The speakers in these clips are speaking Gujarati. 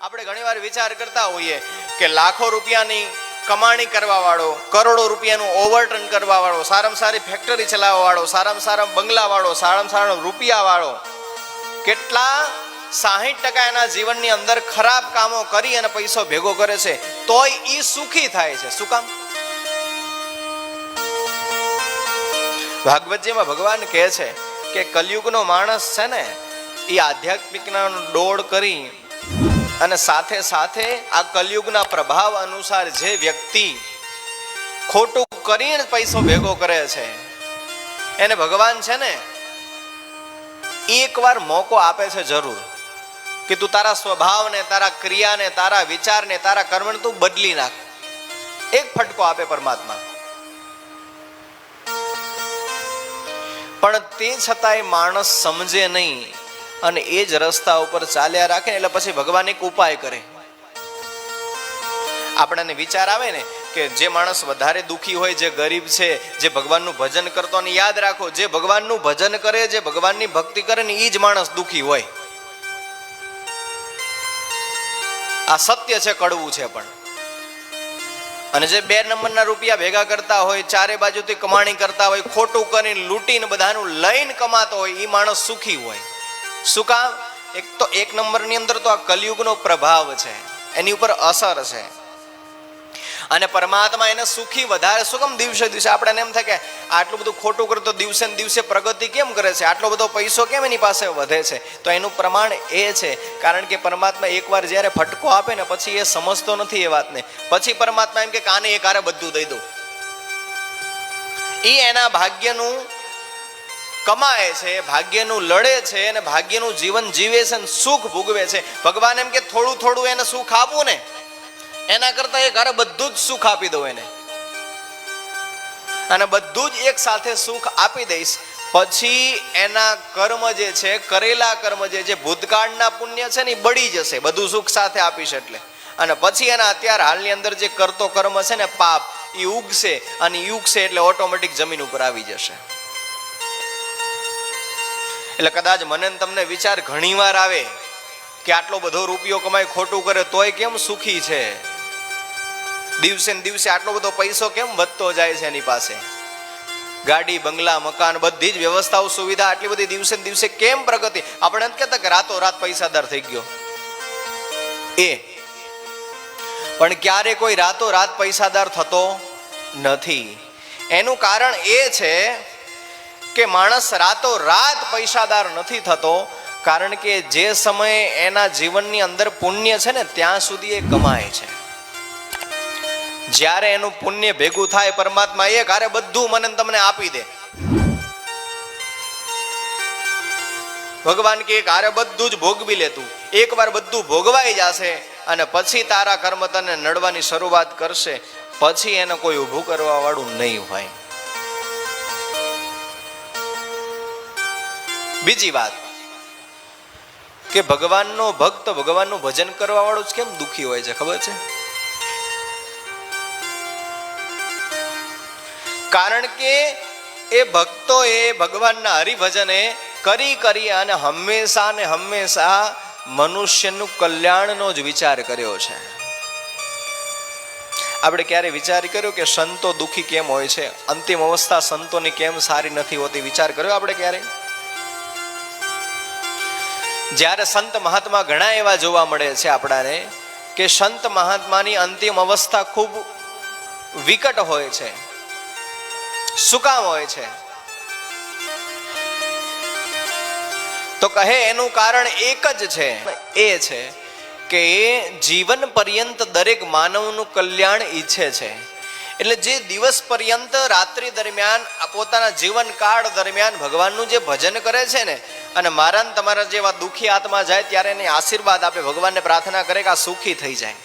આપણે ઘણીવાર વિચાર કરતા હોઈએ કે લાખો રૂપિયાની કમાણી કરવા વાળો કરોડો રૂપિયાનું ઓવરટર્ન કરવા વાળો સારામાં સારી ફેક્ટરી ચલાવવા વાળો સારામાં સારા બંગલા વાળો સારામાં સારો રૂપિયા વાળો કેટલા સાહીઠ ટકા એના જીવનની અંદર ખરાબ કામો કરી અને પૈસો ભેગો કરે છે, તોય એ સુખી થાય છે. શું કામ? ભાગવતજીમાં ભગવાન કહે છે કે કલયુગનો માણસ છે ને એ આધ્યાત્મિકના દોડ કરી અને સાથે સાથે આ કલયુગના પ્રભાવ અનુસાર જે વ્યક્તિ ખોટું કરીને પૈસો ભેગો કરે છે, એને ભગવાન છે ને એકવાર મોકો આપે છે જરૂર કે તું તારા સ્વભાવને, તારા ક્રિયાને, તારા વિચારને, તારા કર્મને તું બદલી નાખ. એક ફટકો આપે પરમાત્મા. પણ તે છતાંય માણસ સમજે નહીં. અને એ જ રસ્તા ઉપર ચાલ્યા રાખે એટલે પછી ભગવાન એક ઉપાય કરે. આપણને વિચાર આવે ને કે જે માણસ વધારે દુખી હોય, જે ગરીબ છે, જે ભગવાનનું ભજન કરતો ને યાદ રાખો, જે ભગવાનનું ભજન કરે, જે ભગવાનની ભક્તિ કરે ને એ જ માણસ દુખી હોય. આ સત્ય છે, કડવું છે પણ. અને જે બે નંબરના રૂપિયા ભેગા કરતા હોય, ચારે બાજુથી કમાણી કરતા હોય, ખોટું કરીને લૂંટીને બધાનું લઈને કમાતો હોય એ માણસ સુખી હોય. શું કામ? એક તો એક નંબરની અંદર તો આ કલયુગનો પ્રભાવ છે. એની ઉપર અસર છે. અને પરમાત્મા એને સુખી વધારે. શું કેમ દિવસે દિવસે? આપણે એમ થાય કે આટલું બધું ખોટું કરતો દિવસે ને દિવસે પ્રગતિ કેમ કરે છે? આટલો બધો પૈસો કેમ એની પાસે વધે છે? તો એનું પ્રમાણ એ છે. કારણ કે પરમાત્મા એકવાર જ્યારે ફટકો આપે ને પછી એ સમજતો નથી એ વાતને. પછી પરમાત્મા એમ કે, કાને એ કારે બધું દઈ દઉં. એ એના ભાગ્યનું કમાય છે, ભાગ્યનું લડે છે અને ભાગ્યનું જીવન જીવે છે અને સુખ ભોગવે છે. ભગવાન એમ કે થોડું થોડું એને સુખ આપવું ને. એના કરતા એ ઘરે બધું જ સુખ આપી દઉં એને. અને બધું જ એક સાથે સુખ આપી દઈશ. પછી એના કર્મ જે છે, કરેલા કર્મ જે છે, ભૂતકાળના પુણ્ય છે ને એ બળી જશે. બધું સુખ સાથે આપીશ એટલે. અને પછી એના અત્યારે હાલની અંદર જે કરતો કર્મ છે ને પાપ, એ ઉગશે. અને એ ઉગશે એટલે ઓટોમેટિક જમીન ઉપર આવી જશે. એટલે કદાચ મને તમને વિચાર ઘણીવાર આવે કે આટલો બધો રૂપિયો કમાય ખોટું કરે તોય કેમ સુખી છે? દિવસે ને દિવસે આટલો બધો પૈસો કેમ વધતો જાય છે એની પાસે? ગાડી, બંગલા, મકાન બધી જ વ્યવસ્થાઓ, સુવિધા આટલી બધી દિવસે દિવસે કેમ પ્રગતિ? આપણે એમ કહેતા કે રાતો રાત પૈસાદાર થઈ ગયો. એ. પણ ક્યારે કોઈ રાતો રાત પૈસાદાર થતો નથી. એનું કારણ એ છે કે માણસ રાતો રાત પૈસાદાર નથી થતો, કારણ કે જે સમયે એના જીવનની અંદર પુણ્ય છે ને, ત્યાં સુધી એ કમાય છે. જ્યારે એનું પુણ્ય ભેગું થાય, પરમાત્મા એક હારે બધું મને તમને આપી દે. ભગવાન કે હારે બધું જ ભોગવી લેતું એકવાર બધું ભોગવાઈ જશે અને પછી તારા કર્મ તને નડવાની શરૂઆત કરશે. પછી એને કોઈ ઊભું કરવા વાળું નહીં હોય. બીજી વાત કે ભગવાનનો ભક્ત ભગવાનનું ભજન કરવા વાળો જ કેમ દુખી હોય છે, ખબર છે? કારણ કે એ ભક્તો એ ભગવાનના હરિભજને કરી કરી અને હંમેશા ને હંમેશા મનુષ્યનું કલ્યાણનો જ વિચાર કર્યો છે. આપણે ક્યારે વિચાર કર્યો કે સંતો દુખી કેમ હોય છે? અંતિમ અવસ્થા સંતોની કેમ સારી નથી હોતી વિચાર કર્યો આપણે ક્યારે? જ્યારે સંત મહાત્મા ઘણા એવા જોવા મળે છે આપણાને કે સંત મહાત્માની અંતિમ અવસ્થા ખૂબ વિકટ હોય છે. સુકામ હોય છે? તો કહે એનું કારણ એક જ છે, એ છે કે જીવન પર્યંત દરેક માનવનું કલ્યાણ ઈચ્છે છે. એટલે જે દિવસ પર્યંત રાત્રિ દરમિયાન પોતાના જીવનકાળ દરમિયાન ભગવાનનું જે ભજન કરે છે ને, અને મારા તમારા જેવા દુઃખી આત્મા જાય ત્યારે એને આશીર્વાદ આપે, ભગવાનને પ્રાર્થના કરે કે આ સુખી થઈ જાય.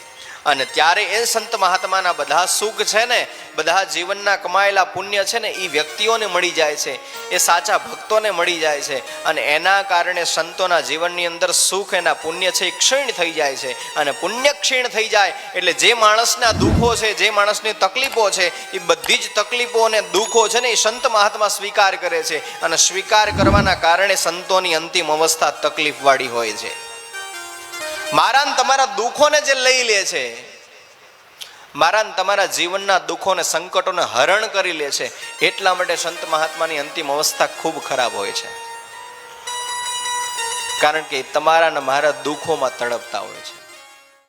અને ત્યારે એ સંત મહાત્માના બધા સુખ છે ને, બધા જીવનના કમાયેલા પુણ્ય છે ને એ વ્યક્તિઓને મળી જાય છે. એ સાચા ભક્તોને મળી જાય છે. અને એના કારણે સંતોના જીવનની અંદર સુખ એના પુણ્ય છે એ ક્ષીણ થઈ જાય છે. અને પુણ્ય ક્ષીણ થઈ જાય એટલે જે માણસના દુઃખો છે, જે માણસની તકલીફો છે એ બધી જ તકલીફો અને દુઃખો છે ને એ સંત મહાત્મા સ્વીકાર કરે છે. અને સ્વીકાર કરવાના કારણે સંતોની અંતિમ અવસ્થા તકલીફવાળી હોય છે. મારા તમારા દુઃખોને જે લઈ લે છે મારા તમારા જીવનના દુઃખોને સંકટોને હરણ કરી લે છે, એટલા માટે સંત મહાત્માની અંતિમ અવસ્થા ખૂબ ખરાબ હોય છે. કારણ કે તમારા ને મારા દુઃખોમાં તડપતા હોય છે.